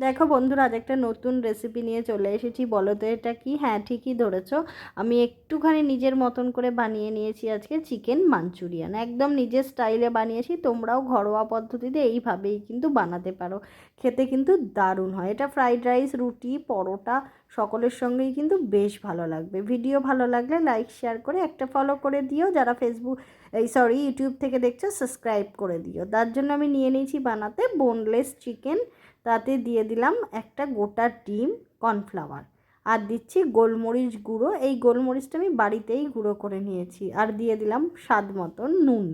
দেখো বন্ধুরা, আজ একটা নতুন রেসিপি নিয়ে চলে এসেছি। বলো তো, এটা কি? হ্যাঁ ঠিকই ধরেছ। আমি একটুখানি নিজের মতন করে বানিয়ে নিয়েছি আজকে চিকেন মাঞ্চুরিয়ান একদম নিজের স্টাইলে বানিয়েছি, তোমরাও ঘরোয়া পদ্ধতিতে এইভাবেই কিন্তু বানাতে পারো। খেতে কিন্তু দারুণ হয়। এটা ফ্রাইড রাইস রুটি, পরোটা, সকলের সঙ্গেই কিন্তু বেশ ভালো লাগবে। ভিডিও ভালো লাগলে লাইক শেয়ার করে একটা ফলো করে দিও। যারা ফেসবুক এই সরি ইউটিউব থেকে দেখছ সাবস্ক্রাইব করে দিও। তার জন্য আমি নিয়ে নিয়েছি বানাতে বোনলেস চিকেন তাতে দিয়ে দিলাম একটা গোটা ডিম কর্নফ্লাওয়ার। আর দিচ্ছি গোলমরিচ গুঁড়ো। এই গোলমরিচটা আমি বাড়িতেই গুঁড়ো করে নিয়েছি। আর দিয়ে দিলাম স্বাদ মতন নুন।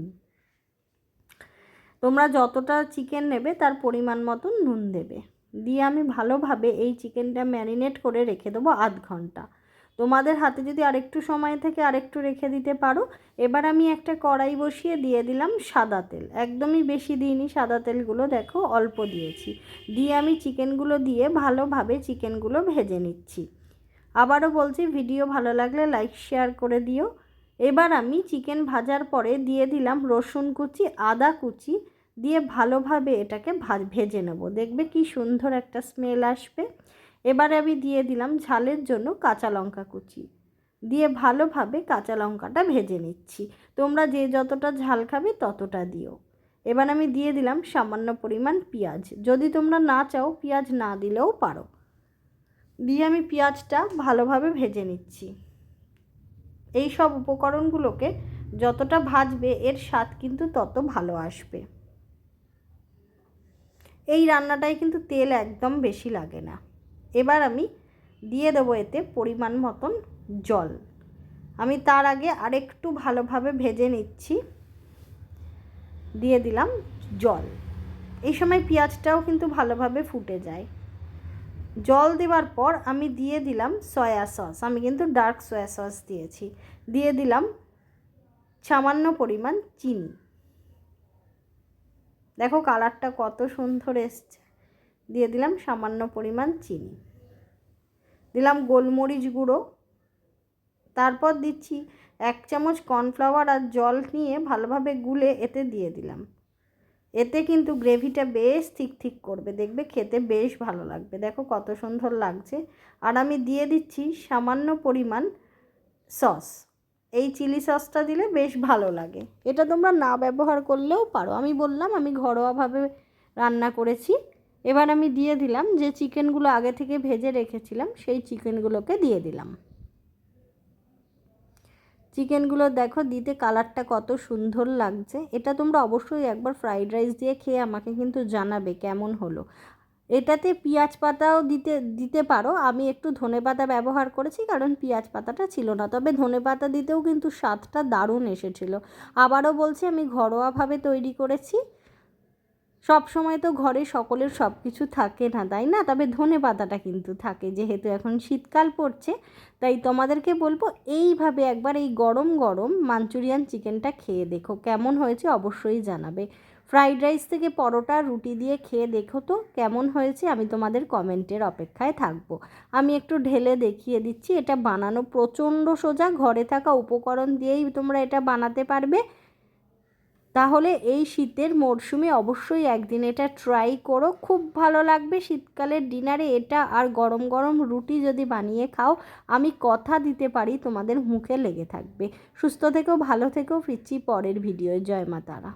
তোমরা যতটা চিকেন নেবে তার পরিমাণ মতন নুন দেবে। দিয়ে আমি ভালোভাবে এই চিকেনটা ম্যারিনেট করে রেখে দেবো আধ ঘণ্টা। তোমাদের হাতে যদি আরেকটু সময় থেকে, আরেকটু রেখে দিতে পারো। এবার আমি একটা কড়াই বসিয়ে দিয়ে দিলাম সাদা তেল। একদমই বেশি দিইনি, সাদা তেলগুলো দেখো অল্প দিয়েছি। দিয়ে আমি চিকেনগুলো দিয়ে ভালোভাবে চিকেনগুলো ভেজে নিচ্ছি। আবারও বলছি, ভিডিও ভালো লাগলে লাইক, শেয়ার করে দিও। এবার আমি চিকেন ভাজার পরে দিয়ে দিলাম রসুন কুচি, আদা কুচি। দিয়ে ভালোভাবে এটাকে ভেজে নেব। দেখবে কি সুন্দর একটা স্মেল আসবে। এবারে আমি দিয়ে দিলাম ঝালের জন্য কাঁচা লঙ্কা কুচি। দিয়ে ভালোভাবে কাঁচা লঙ্কাটা ভেজে নিচ্ছি। তোমরা যে যতটা ঝাল খাবে ততটা দিও। এবার আমি দিয়ে দিলাম সামান্য পরিমাণ পেঁয়াজ। যদি তোমরা না চাও, পেঁয়াজ না দিলেও পারো। দিয়ে আমি পেঁয়াজটা ভালোভাবে ভেজে নিচ্ছি। এই সব উপকরণগুলোকে যতটা ভাজবে, এর স্বাদ কিন্তু তত ভালো আসবে। এই রান্নাটায় কিন্তু তেল একদম বেশি লাগে না। এবার আমি দিয়ে দেবো এতে পরিমাণ মতন জল। আমি তার আগে আরেকটু ভালোভাবে ভেজে নিচ্ছি। দিয়ে দিলাম জল। এই সময় পেঁয়াজটাও কিন্তু ভালোভাবে ফুটে যায়। জল দেওয়ার পর আমি দিয়ে দিলাম সয়া সস। আমি কিন্তু ডার্ক সয়া সস দিয়েছি। দিয়ে দিলাম সামান্য পরিমাণ চিনি। দেখো কালারটা কত সুন্দর এসছে। দিয়ে দিলাম সামান্য পরিমাণ চিনি। দিলাম গোলমরিচ গুঁড়ো। তারপর দিচ্ছি এক চামচ কর্নফ্লাওয়ার আর জল নিয়ে ভালোভাবে গুলে এতে দিয়ে দিলাম। এতে কিন্তু গ্রেভিটা বেশ ঠিক ঠিক করবে, দেখবে খেতে বেশ ভালো লাগবে। দেখো কত সুন্দর লাগছে। আর আমি দিয়ে দিচ্ছি সামান্য পরিমাণ সস। এই চিলি সসটা দিলে বেশ ভালো লাগে। এটা তোমরা না ব্যবহার করলেও পারো। আমি বললাম, আমি ঘরোয়াভাবে রান্না করেছি। এবার আমি দিয়ে দিলাম যে চিকেনগুলো আগে থেকে ভেজে রেখেছিলাম, সেই চিকেনগুলোকে দিয়ে দিলাম। চিকেনগুলো দেখো দিতে কালারটা কত সুন্দর লাগছে। এটা তোমরা অবশ্যই একবার ফ্রাইড রাইস দিয়ে খেয়ে আমাকে কিন্তু জানাবে কেমন হলো। এটাতে পেঁয়াজ পাতাও দিতে দিতে পারো। আমি একটু ধনে পাতা ব্যবহার করেছি কারণ পেঁয়াজ পাতাটা ছিল না। তবে ধনে পাতা দিতেও কিন্তু স্বাদটা দারুণ এসেছিল। আবারও বলছি, আমি ঘরোয়াভাবে তৈরি করেছি। সব সময় তো ঘরে সকলের সব কিছু থাকে না, তাই না? তবে ধনে পাতাটা কিন্তু থাকে, যেহেতু এখন শীতকাল পড়ছে, তাই তোমাদেরকে বলব এইভাবে একবার এই গরম গরম মাঞ্চুরিয়ান চিকেনটা খেয়ে দেখো, কেমন হয়েছে অবশ্যই জানাবে। ফ্রাইড রাইস থেকে পরোটা, রুটি দিয়ে খেয়ে দেখো তো কেমন হয়েছে, আমি তোমাদের কমেন্টের অপেক্ষায় থাকব। আমি একটু ঢেলে দেখিয়ে দিচ্ছি, এটা বানানো প্রচণ্ড সোজা, ঘরে থাকা উপকরণ দিয়েই তোমরা এটা বানাতে পারবে। তাহলে এই শীতের মরশুমে অবশ্যই একদিন এটা ট্রাই করো। খুব ভালো লাগবে শীতকালের ডিনারে এটা আর গরম গরম রুটি যদি বানিয়ে খাও, আমি কথা দিতে পারি, তোমাদের মুখে লেগে থাকবে। সুস্থ থেকেও ভালো থেকেও ফিরছি পরের ভিডিও জয় মা তারা।